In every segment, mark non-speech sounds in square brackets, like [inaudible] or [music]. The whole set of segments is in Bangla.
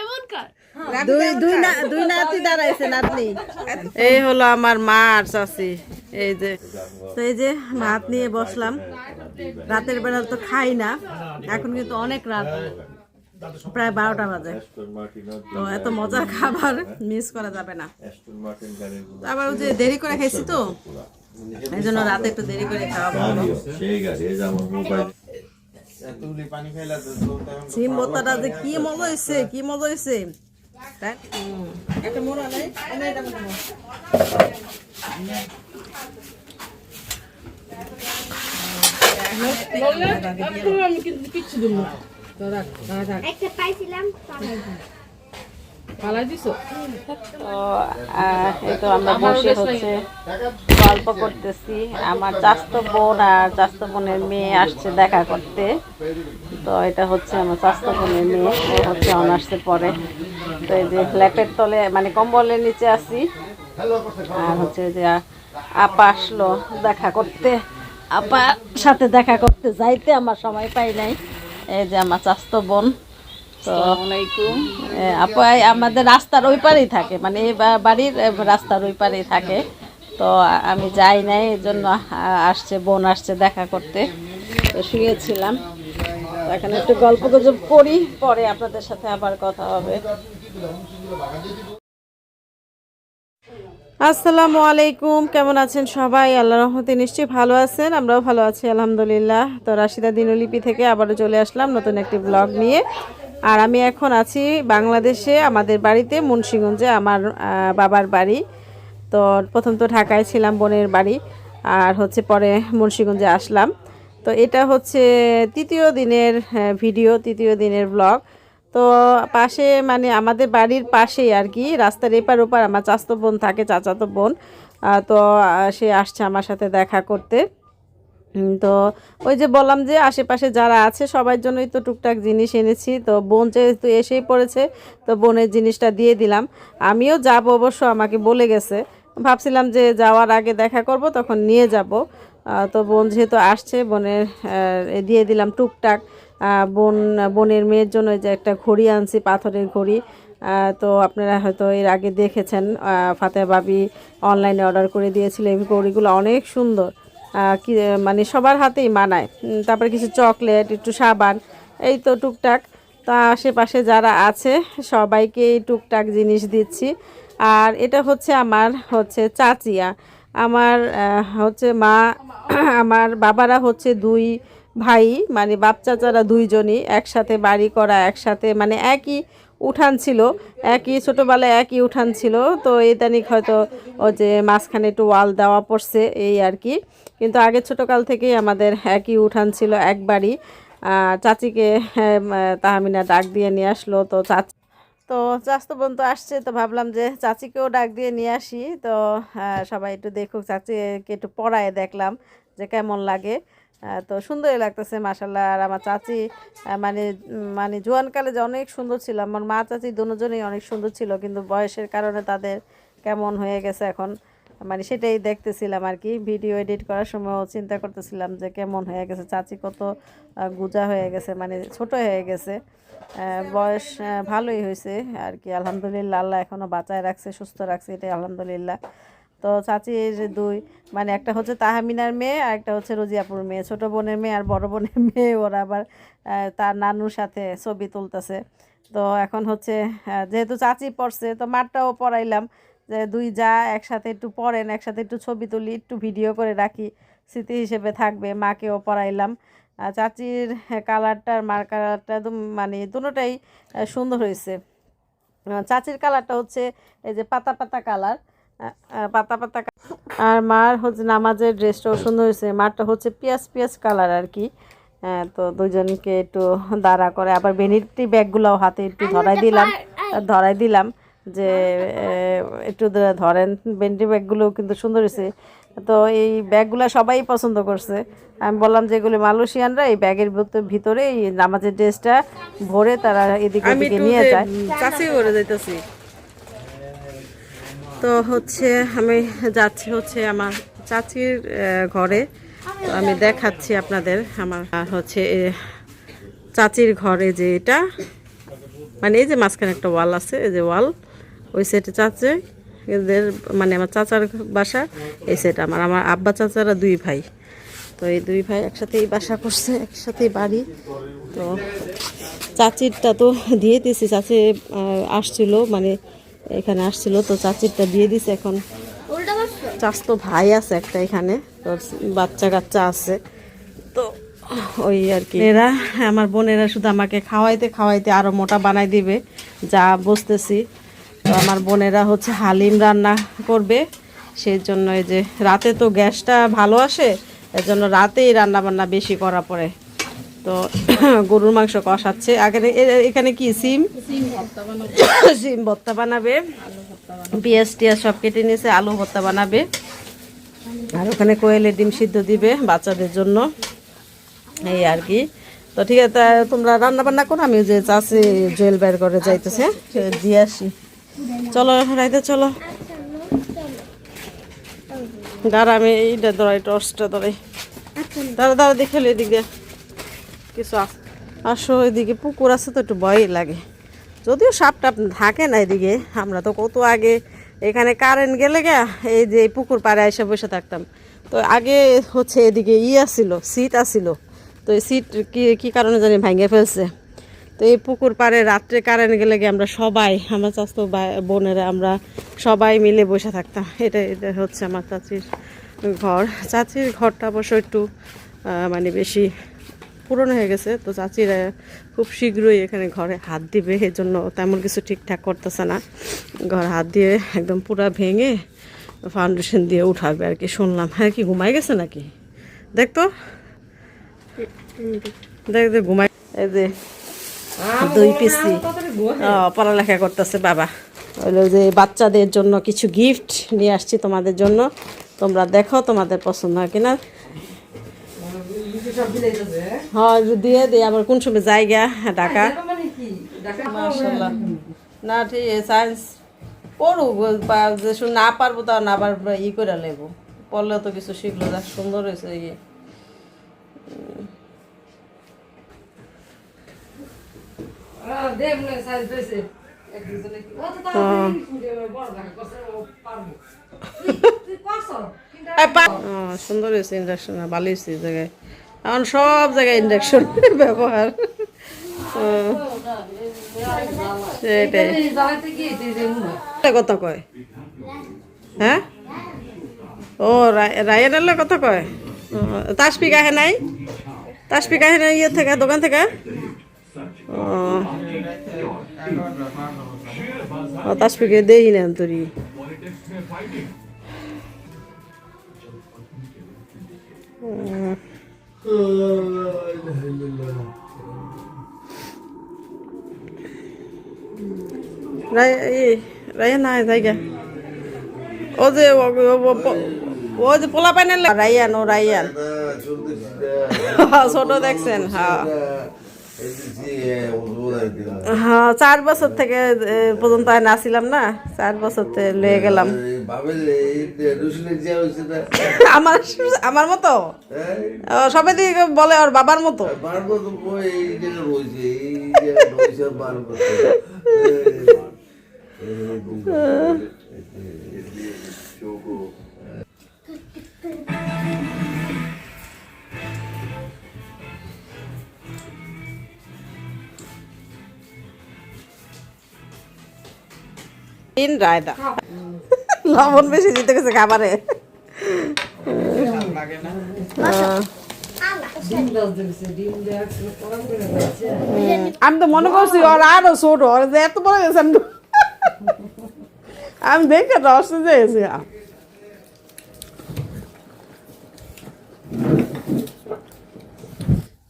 এমন দুই দুই না দুই নাতি দাঁড়াইছে নাতনি। এই হলো আমার মা আর চাষি এই যে। তো এই যে ভাত নিয়ে বসলাম। রাতের বেলা তো খাই না এখন কিন্তু অনেক রাত। প্রায় বারোটা বাজে। তো এত মজার খাবার মিস করা যাবে না। আবার ওই যে দেরি করে খাইছি তো। এই জন্য রাতে একটু দেরি করে খাওয়া ভালো। সিম ভর্তাটা যে কি মজা হয়েছে কি মজা হয়েছে তাই? একটা মোড়া নেই এনে এটা মোড়া। আমি কিন্তু কিচ্ছু রাখ রাখ একটা পাইছিলাম তো এই তো আমরা বসে হচ্ছে গল্প করতেছি। আমার চাস্তো বোন আর চাস্তো বোনের মেয়ে আসছে দেখা করতে। তো এটা হচ্ছে আমার চাস্তো বোনের মেয়ে ও হচ্ছে অনার্সে পড়ে। তো এই যে ল্যাপের তলে মানে কম্বলের নিচে আছি। আর হচ্ছে যে আপা আসলো দেখা করতে। আপা সাথে দেখা করতে যাইতে আমার সময় পাই নাই। এই যে আমার চাস্তো বোন। তো এ, আমাদের রাস্তার ওই পারেই থাকে মানে এই বাড়ির রাস্তার ওই পারেই থাকে। তো আমি যাই নাই এই জন্য আসছে বোন আসছে দেখা করতে। তো শুয়েছিলাম। এখানে একটু গল্প গুজব করি পরে আপনাদের সাথে আবার কথা হবে। আসসালামু আলাইকুম কেমন আছেন সবাই? আল্লাহ রহমতে নিশ্চয়ই ভালো আছেন আমরাও ভালো আছি আলহামদুলিল্লাহ। তো রাশিদা দিনলিপি থেকে আবারও চলে আসলাম নতুন একটি ব্লগ নিয়ে। আর আমি এখন আছি বাংলাদেশে, আমাদের বাড়িতে, মুন্সিগঞ্জে, আমার বাবার বাড়ি। তো প্রথম তো ঢাকায় ছিলাম, বোনের বাড়ি, আর হচ্ছে পরে মুন্সিগঞ্জে আসলাম। তো এটা হচ্ছে তৃতীয় দিনের ভিডিও, তৃতীয় দিনের ব্লগ তো পাশে মানে আমাদের বাড়ির পাশেই আর কি, রাস্তার এপার ওপার আমার চাচাতো বোন থাকে, চাচাতো বোন। তো সে আসছে আমার সাথে দেখা করতে। তো ওই যে বললাম যে আশেপাশে যারা আছে, সবার জন্যই তো টুকটাক জিনিস এনেছি। তো বোন যেহেতু এসেই পড়েছে, তো বোনের জিনিসটা দিয়ে দিলাম। আমিও যাব অবশ্য, আমাকে বলে গেছে। ভাবছিলাম যে যাওয়ার আগে দেখা করব, তখন নিয়ে যাব। তো বোন যেহেতু আসছে, বোনের দিয়ে দিলাম টুকটাক। বোন, বোনের মেয়ের জন্য যে একটা ঘড়ি আনছি, পাথরের ঘড়ি। তো আপনারা হয়তো এর আগে দেখেছেন ফাতে বাবি অনলাইনে অর্ডার করে দিয়েছিল, এই ঘড়িগুলো অনেক সুন্দর। মানে সবার হাতেই মানায়। তারপরে কিছু চকলেট, একটু সাবান, এই তো টুকটাক। তা আশেপাশে যারা আছে সবাইকে এই টুকটাক জিনিস দিচ্ছি। আর এটা হচ্ছে আমার হচ্ছে চাচিয়া। আমার হচ্ছে মা, [clears throat] আমার বাবারা হচ্ছে দুই ভাই মানে বাপ চাচারা দুইজনই একসাথে বাড়ি করা, একসাথে মানে একই উঠান ছিল একই ছোটোবেলায় একই উঠান ছিল। তো ইদানিক হয়তো ও যে মাঝখানে একটু ওয়াল দেওয়া পড়ছে এই আর কি। কিন্তু আগে ছোটোকাল থেকেই আমাদের একই উঠান ছিল একবারই। চাচিকে হ্যাঁ, উম, ডাক দিয়ে নিয়ে আসলো তো চাচি তো চাস্তো বোন তো আসছে তো ভাবলাম যে চাচিকেও ডাক দিয়ে নিয়ে আসি। তো আহ, সবাই একটু দেখুক চাচিকে একটু পড়ায় দেখলাম যে কেমন লাগে। তো সুন্দরই লাগতেছে মাসাল্লাহ আর আমার চাচি মানে মানে জোয়ানকালে যে অনেক সুন্দর ছিল, আমার মা চাচি দুজনেই অনেক সুন্দর ছিল, কিন্তু বয়সের কারণে তাদের কেমন হয়ে গেছে এখন মানে সেটাই দেখতেছিলাম আর কি। ভিডিও এডিট করার সময়ও চিন্তা করতেছিলাম যে কেমন হয়ে গেছে, চাচি কত গুজা হয়ে গেছে মানে ছোট হয়ে গেছে। বয়স ভালোই হয়েছে আর কি, আলহামদুলিল্লাহ, আল্লাহ এখনও বাঁচায় রাখছে, সুস্থ রাখছে, এটাই আলহামদুলিল্লাহ। তো চাচির দুই মানে একটা হচ্ছে তাহামিনার মেয়ে আর একটা হচ্ছে রোজিয়াপুর মেয়ে। ছোট বোনের মেয়ে আর বড় বোনের মেয়ে, ওরা আবার তার নানুর সাথে ছবি তুলতেছে। তো এখন হচ্ছে যেহেতু চাচি পড়ছে, তো মারটাও পড়াইলাম যে দুই যা একসাথে একটু পড়েন, একসাথে একটু ছবি তুলি, একটু ভিডিও করে রাখি, স্মৃতি হিসেবে থাকবে, মাকেও পড়াইলাম। আর চাচির কালারটা মার কালারটা একদম মানে দুটোটাই সুন্দর হয়েছে। চাচির কালারটা হচ্ছে এই যে পাতা পাতা কালার। পাতা পাতা আর মার হচ্ছে নামাজের ড্রেসটাও সুন্দর হয়েছে। মারটা হচ্ছে পিঁয়াজ পিঁয়াজ কালার আর কি। হ্যাঁ, তো দুজনকে একটু দাঁড়া করে আবার বেনিটি ব্যাগগুলোও হাতে একটু ধরাই দিলাম। ধরাই দিলাম যে আহ, একটু ধরেন বেনিটি ব্যাগগুলোও কিন্তু সুন্দর হয়েছে। তো এই ব্যাগগুলো সবাই পছন্দ করছে। আমি বললাম যে এগুলো মালয়েশিয়ানরা এই ব্যাগের ভিতর- এই নামাজের ড্রেসটা ভরে তারা এদিকে নিয়ে যায়। চাষি করে যাইতেছি। তো হচ্ছে আমি যাচ্ছি হচ্ছে আমার চাচির ঘরে। তো আমি দেখাচ্ছি আপনাদের আমার হচ্ছে চাচির ঘরে যে এটা। মানে এই যে মাঝখানে একটা ওয়াল আছে, এই যে ওয়াল, ওই সাইডে চাচে, এদের মানে আমার চাচার বাসা, এই সাইড আমার আমার আব্বা চাচারা দুই ভাই। তো এই দুই ভাই একসাথেই বাসা করছে, একসাথেই বাড়ি। তো চাচিরটা তো দিয়ে দিয়েছি, চাচি আসছিল মানে এখানে আসছিল তো চাচিরটা দিয়ে দিছে এখন। উল্টা বসছো তো ভাই আছে একটা এখানে তোর বাচ্চা কাচ্চা আছে। তো ওই আর কি। এরা আমার বোনেরা শুধু আমাকে খাওয়াইতে খাওয়াইতে আরও মোটা বানাই দিবে যা বুঝতেছি। তো আমার বোনেরা হচ্ছে হালিম রান্না করবে সেই জন্য এই যে রাতে তো গ্যাসটা ভালো আসে এর জন্য রাতেই রান্না বান্না বেশি করা পড়ে। তো [coughs] গরুর মাংস কষাচ্ছে। আগে এখানে কি সিম? সিম ভর্তা [coughs] বানাবে। পেঁয়াজ টিয়াজ সব কেটে নিয়েছে আলু ভর্তা বানাবে। আর ওখানে কোয়েলের ডিম সিদ্ধ দিবে বাচ্চাদের জন্য। এই আর কি। তো ঠিক আছে তোমরা রান্না বান্না করো আমি যে চাষে জুয়েল বের করে যাইতেছে। দিয়ে আসি। চলো রাইতে চলো। দাঁড়া আমি এইটা ধরাই টর্চটা ধরাই। দাঁড়া দাঁড়া দেখে এদিক। দিয়ে কিছু আস- এদিকে, পুকুর আছে তো একটু ভয়ই লাগে। যদিও সাপ টাপ থাকে না এদিকে, আমরা তো কত আগে এখানে কারেন্ট গেলে গা এই যে পুকুর পাড়ে এসে বসে থাকতাম। তো আগে হচ্ছে এদিকে ই আসছিল সিট আসছিল তো এই সিট কি, কী কারণে জানি ভাঙে ফেলছে। তো এই পুকুর পাড়ে রাত্রে কারেন্ট গেলে গিয়ে আমরা সবাই, আমার চাস্তো বোনেরা আমরা সবাই মিলে বসে থাকতাম। এটা এটা হচ্ছে আমার চাচির ঘর। চাচির ঘরটা অবশ্য একটু মানে বেশি পুরনো হয়ে গেছে তো চাচিরা খুব শীঘ্রই এখানে ঘরে হাত দিবে এই জন্য তেমন কিছু ঠিকঠাক করতেছে না। ঘর হাত দিয়ে একদম পুরা ভেঙে ফাউন্ডেশন দিয়ে উঠাবে আর কি শুনলাম। হ্যাঁ কি ঘুমাই গেছে নাকি? দেখতো দেখ দেখ ঘুমাই এই যে দুই পিসি। পড়ালেখা করতেছে বাবা। হইল যে বাচ্চাদের জন্য কিছু গিফট নিয়ে আসছি তোমাদের জন্য। তোমরা দেখো তোমাদের পছন্দ হয় কিনা। হ্যাঁ দিয়ে দিই আবার কোন সময় জায়গা ঢাকা। মাশাআল্লাহ। না ঠিক সায়েন্স পড়ুক যে না পারব তা না আবার ই করে নেব। পড়লে তো কিছু শিখলো যা সুন্দর হয়েছে ইয়ে [laughs] সুন্দর হয়েছে ইন্ডাকশন ভালো হয়েছে জায়গায়। এখন সব জায়গায় ইন্ডাকশন ব্যবহার। সেটাই। কত কয়? হ্যাঁ? ও রায়ানের কত কয়? ও, তাসপিক আহে নাই? তাসপিক আহে নাই ইয়ে থেকে দোকান থেকে? ও। তাসপিকে দেই না তোরি। রায়া নাই জায়গা ও যে ও- যে পোলা পাইনের রায়ান ও রায়ান ছোট দেখছেন হ্যাঁ হ্যাঁ চার বছর থেকে পর্যন্ত আর নাছিলাম না। চার বছর লয়ে গেলাম। আমার আমার মতো? সবাই দিকে বলে ওর বাবার মতো? তিন রায়দা লবণ বেশি দিতে গেছে খাবারে। আমি তো মনে করছি ওর আরও ছোট, ওর এত বড় গেছে আমি দেখে রস যেয়েছি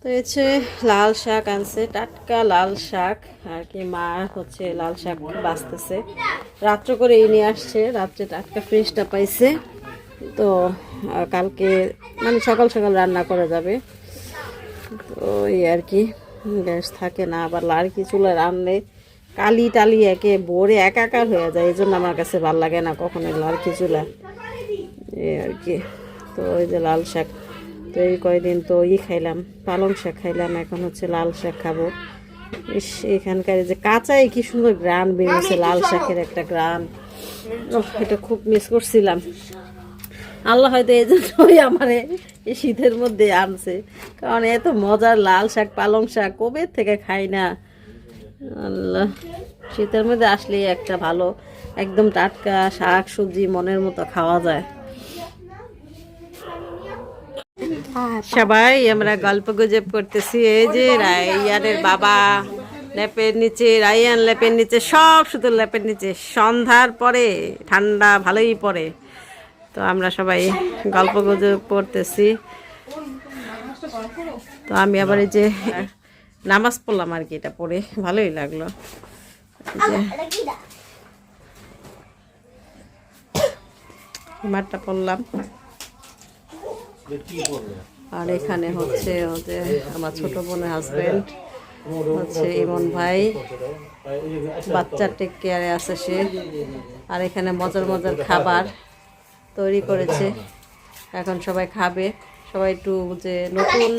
তো হচ্ছে লাল শাক আনছে, টাটকা লাল শাক। আর কি মা হচ্ছে লাল শাক বাঁচতেছে। রাত্র করে এই নিয়ে আসছে। রাত্রে টাটকা ফ্রেশটা পাইছে। তো কালকে মানে সকাল সকাল রান্না করা যাবে। তো এই আর কি, গ্যাস থাকে না, আবার লাড়কি চুলা রান্নে। কালি টালি একে ভরে একাকার হয়ে যায়, এই জন্য আমার কাছে ভালো লাগে না কখনো লাড়কি চুলা। এই আর কি, তো ওই যে লাল শাক। তো এই কয়দিন তো ই খাইলাম, পালং শাক খাইলাম, এখন হচ্ছে লাল শাক খাব। ইস এখানকার যে কাঁচাই কি সুন্দর গ্রান বেরিয়েছে লাল শাকের একটা গ্রান। এটা খুব মিস করছিলাম। আল্লাহ হয়তো এই জন্যই আমার এই শীতের মধ্যে আনছে। কারণ এত মজার লাল শাক পালং শাক কবে থেকে খাই না? আল্লাহ শীতের মধ্যে আসলেই একটা ভালো একদম টাটকা শাক সবজি মনের মতো খাওয়া যায়। সবাই আমরা গল্প গুজব করতেছি। এই যে রায়ানের বাবা ল্যাপের নিচে, রায়ান ল্যাপের নিচে, সব শুধু ল্যাপের নিচে। সন্ধ্যার পরে, ঠান্ডা ভালোই পড়ে। তো আমরা সবাই গল্প গুজব করতেছি। তো আমি আবার এই যে নামাজ পড়লাম আর কি, এটা পড়ে। ভালোই লাগল। হিমারটা পড়লাম। আর এখানে হচ্ছে আমার ছোট বোনের হাজবেন্ড হচ্ছে ইমন ভাই। বাচ্চার টেক কেয়ারে আছে সে। আর এখানে মজার মজার খাবার তৈরি করেছে। এখন সবাই খাবে। সবাই একটু যে নতুন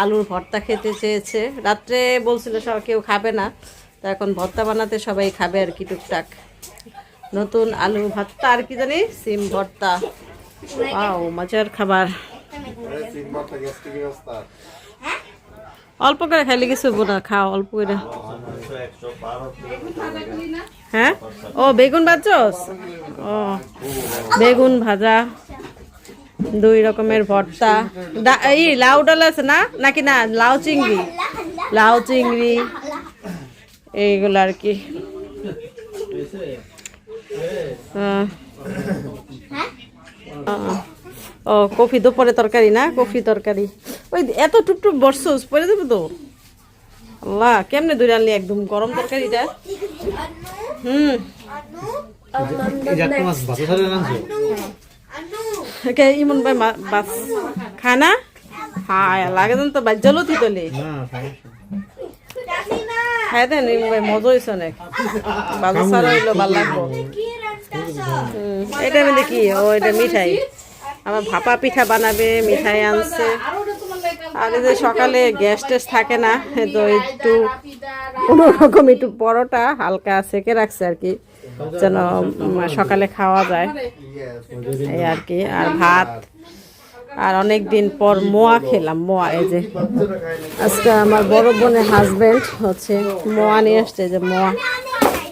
আলুর ভর্তা খেতে চেয়েছে। রাত্রে বলছিল সব কেউ খাবে না। তো এখন ভর্তা বানাতে সবাই খাবে আর কি টুকটাক। নতুন আলু ভর্তা আর কি জানি? সিম ভর্তা। পাও মজার খাবার। অল্প করে খাইলে কিছু হব না খাও অল্প করে। হ্যাঁ? ও বেগুন ভাজছস ও বেগুন ভাজা দুই রকমের ভর্তা। এই লাউ ডাল আছে না? নাকি না লাউ চিংড়ি? লাউ চিংড়ি এইগুলো আর কি। হ্যাঁ। ও কফি দুপুরে তরকারি না? কফি তরকারি। ওই এত টুকটুক বসছস পরে দেবো তো। আল্লাহ কেমনে দূরে আনলি একদম গরম তরকারিটা? হুম। ইমন ভাই মা- বাস খায় না? হ্যাঁ লাগে তো বাজ্য লতি তোলে। খায় দেন ইমন ভাই মজা হয়েছে অনেক। বাজু সারা হইল ভালো লাগবো। হুম, এটা মানে কি ও এটা মিঠাই। আমার ভাপা পিঠা বানাবে, মিঠাই আনছে। আর যে সকালে গ্যাস ট্যাস থাকে না, তো একটু কোনো রকম একটু পরোটা হালকা সেকে রাখছে আর কি, যেন সকালে খাওয়া যায়। এই আর কি, আর ভাত। আর অনেক দিন পর মোয়া খেলাম, মোয়া, এই যে। আজকে আমার বড় বোনের হাজবেন্ড হচ্ছে, মোয়া নিয়ে আসছে যে মোয়া।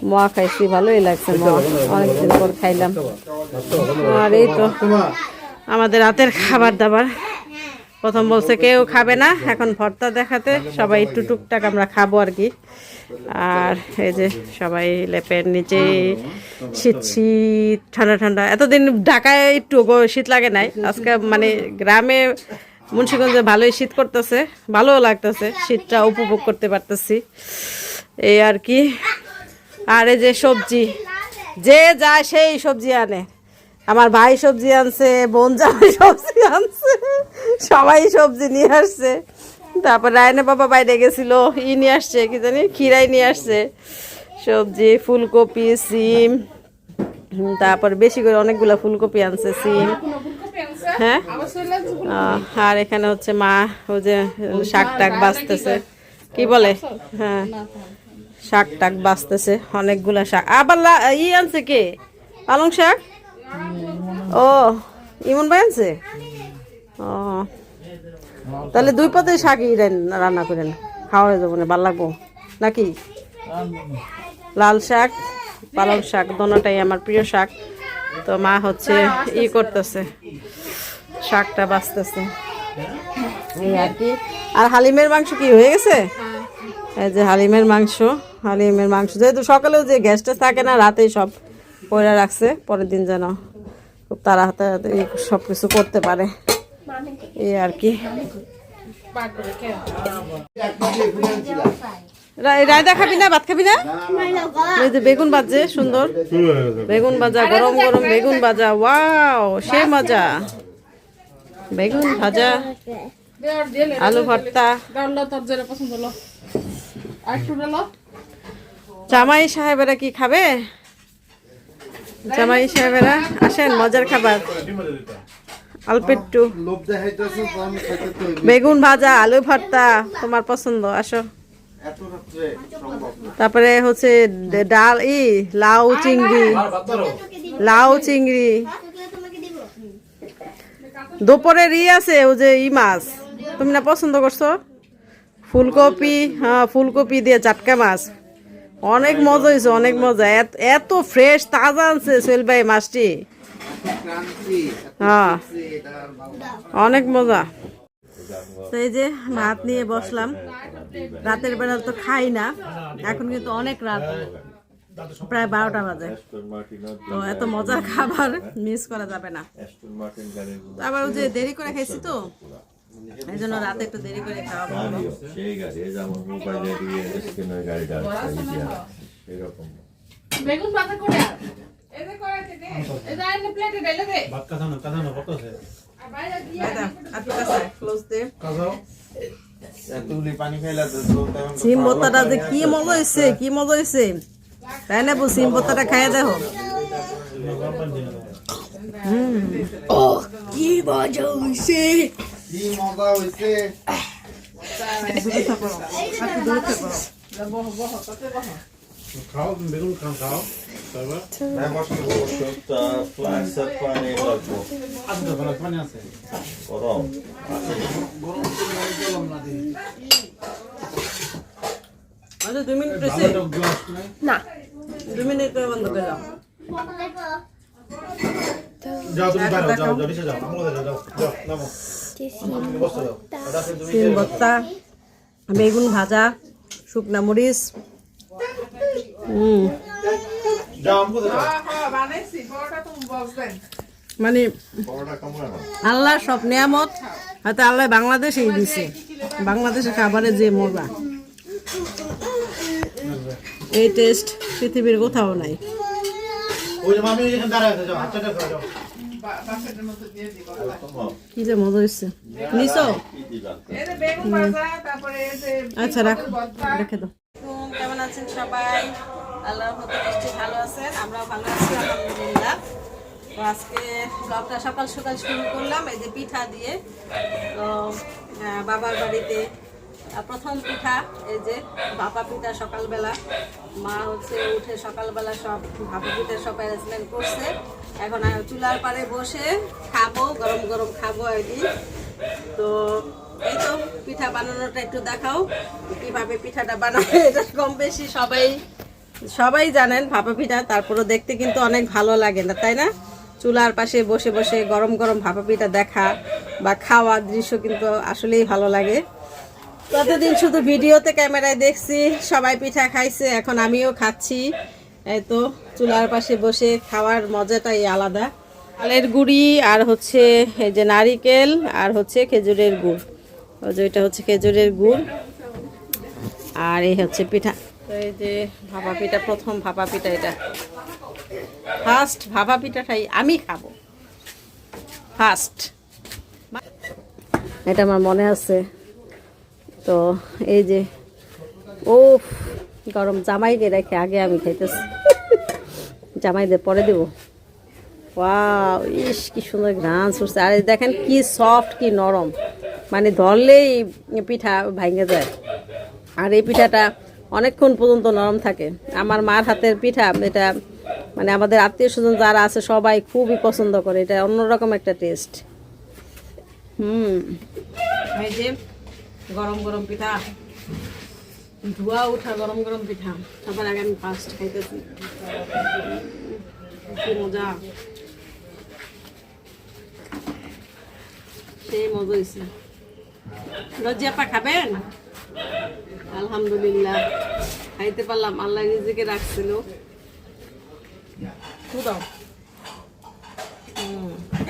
মোয়া খাইছি, ভালোই লাগছে মোয়া। অনেকদিন পর খাইলাম। আর এই তো আমাদের রাতের খাবার দাবার প্রথম বলছে কেউ খাবে না, এখন ভর্তা দেখাতে। সবাই একটু টুকটাক আমরা খাব আর কি। আর এই যে সবাই লেপের নিচে শীত শীত ঠান্ডা ঠান্ডা। এতদিন ঢাকায় একটু শীত লাগে নাই। আজকে মানে গ্রামে মুন্সিগঞ্জে ভালোই শীত করতেছে, ভালোও লাগতেছে। শীতটা উপভোগ করতে পারতেছি। এই আর কি। আর এই যে সবজি, যে যায় সেই সবজি আনে। আমার ভাই সবজি আনছে, বোন জামাই সবজি আনছে, সবাই সবজি নিয়ে আসছে। তারপর রায়না বাবা বাইরে গেছিল, ই নিয়ে আসছে, কি জানি খিরাই নিয়ে আসছে। সবজি, ফুলকপি, সিম তারপর বেশি করে অনেকগুলা ফুলকপি আনছে, সিম। হ্যাঁ? আর এখানে হচ্ছে মা ও যে, শাক টাক বাঁচতেছে। কি বলে? হ্যাঁ। শাক টাক বাঁচতেছে, অনেকগুলা শাক। আবার ই আনছে কে? পালং শাক? ও, ইমন ভাই আনছে ও, তাহলে দুই পাতে শাক রান- রান্না করেন খাওয়া যাব না, ভালো লাগবো? নাকি? লাল শাক, পালং শাক, দোনোটাই আমার প্রিয় শাক। তো মা হচ্ছে ই করতেছে, শাকটা বাঁচতেছে। এই আর কি। আর হালিমের মাংস কি হয়ে গেছে? এই যে হালিমের মাংস হালিমের মাংস, যেহেতু সকালেও যে গ্যাসটা থাকে না, রাতেই সব পয়লা রাখছে, পরের দিন যেন খুব তাড়াতাড়ি সব কিছু করতে পারে। এই আর কি। রায়দা খাবি না, ভাত খাবি না? এই যে বেগুন ভাজছে, সুন্দর। বেগুন ভাজা, গরম গরম বেগুন ভাজা, ওয়াও, সে মজা। বেগুন ভাজা, আলু ভর্তা। তোর জামাই সাহেবেরা কি খাবে? জামাই সাহেবেরা, আসেন, মজার খাবার। তো বেগুন ভাজা, আলু ভর্তা, তোমার পছন্দ, আসো। তারপরে হচ্ছে ডাল, ই, লাউ চিংড়ি। লাউ চিংড়ি। দুপুরের ই আছে, ও যে ই মাছ। তুমি না পছন্দ করছ? ফুলকপি হ্যাঁ ফুলকপি দিয়ে চাটকা মাছ। অনেক মজা হয়েছে, অনেক মজা। এত- ফ্রেশ তাজা আনছে সোহেল ভাই মাছটি। হ্যাঁ। অনেক মজা। এই যে ভাত নিয়ে বসলাম। রাতের বেলা তো খাই না, এখন কিন্তু অনেক রাত। প্রায় বারোটা বাজে। তো এত মজার খাবার মিস করা যাবে না। আবার যে দেরি করে খাইছি তো। এই জন্য রাতে একটু দেরি করে খাওয়া ভালো গাড়িও সেই গাড়ি এই যেমন মোবাইলে দিয়ে স্ক্রিনের গাড়িটা এরকম। বেগুন ভাজা করে এই যে কড়াইতে দে। এই যে আইনে প্লেটে ঢেলে দে। ভাত কাঁচানো কাঁচানো কত আছে? আর বাইরে দিয়ে এতগুলি পানি খাইলা তো তো তেমন তো সিম ভর্তাটা যে কি মজা হয়েছে কি মজা হয়েছে তাই না সিম ভর্তাটা খাইয়া দেখো। গরম পানি দিয়ে দাও। কি মজা হইছে? খাও বেগুন খাও খাও দুই মিনিট হয়েছে না দুই মিনিট বন্ধ করে দাও। যাও তুমি যাও যাও যাও যাও যাও যাও যাও সিম ভর্তা বেগুন ভাজা, শুকনা মরিচ। মানে আল্লাহর সব নিয়ামত, হয়তো আল্লাহ বাংলাদেশেই দিছে। বাংলাদেশে খাবারে যে মজা। এই টেস্ট পৃথিবীর কোথাও নাই। কি যে মজা হচ্ছে নিছো আচ্ছা রাখ। রেখে দাও কেমন আছেন সবাই? আল্লাহর মতো ভালো আছেন আমরাও ভালো আছি আলহামদুলিল্লাহ। তো আজকে ব্লগটা সকাল সকাল শুরু করলাম এই যে পিঠা দিয়ে। তো আহ, বাবার বাড়িতে প্রথম পিঠা, এই যে ভাপা পিঠা সকালবেলা, মা হচ্ছে উঠে সকালবেলা সব ভাপা পিঠা সব অ্যারেঞ্জমেন্ট করছে। এখন চুলার পাড়ে বসে খাব, গরম গরম খাব কি তো এই তো পিঠা বানানোটা একটু দেখাও, কীভাবে পিঠাটা বানাবে, এটা কম বেশি সবাই সবাই জানেন ভাপা পিঠা তারপরে দেখতে কিন্তু অনেক ভালো লাগে না, তাই না? চুলার পাশে বসে বসে গরম গরম ভাপা পিঠা দেখা বা খাওয়ার দৃশ্য কিন্তু আসলেই ভালো লাগে। কতদিন শুধু ভিডিওতে ক্যামেরায় দেখছি, সবাই পিঠা খাইছে, এখন আমিও খাচ্ছি। এই তো, চুলার পাশে বসে খাওয়ার মজাটাই আলাদা। চালের গুড়ি আর হচ্ছে এই যে নারিকেল আর হচ্ছে খেজুরের গুড়। ওই যে এটা হচ্ছে খেজুরের গুড়। আর এই হচ্ছে পিঠা। তো এই যে ভাপা পিঠা, প্রথম ভাপা পিঠা এটা। ফার্স্ট ভাপা পিঠাটাই আমি খাব। ফার্স্ট এটা আমার মনে আছে। তো এই যে ও গরম জামাইকে রেখে আগে আমি খাইতেছি। জামাইদের পরে দেব। ইস, কি সুন্দর ঘ্রাণ ছুটছে। আর দেখেন কি সফট কি নরম। মানে ধরলেই পিঠা ভাঙে যায়। আর এই পিঠাটা অনেকক্ষণ পর্যন্ত নরম থাকে। আমার মার হাতের পিঠা, এটা মানে আমাদের আত্মীয় স্বজন যারা আছে, সবাই খুবই পছন্দ করে। এটা অন্যরকম একটা টেস্ট হুম। এই যে গরম গরম পিঠা। ধোয়া উঠা, গরম গরম পিঠা। সবার আগে আমি ফার্স্ট খাইতেছি। মজা। সেই মজা হয়েছে রজিয়াপা খাবেন? আলহামদুলিল্লাহ। খাইতে পারলাম। আল্লাহ নিজেকে রাখছিল। দাও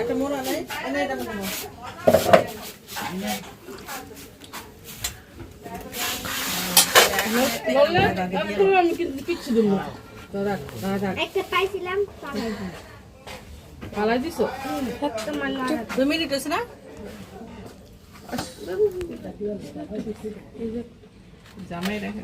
একটা মোড়া নাই? এটা মোড়া। আমি কিন্তু কিচ্ছু পাইছিলাম ফালাই দিছো? দু মিনিট হয়েছে না জামাই রেখে।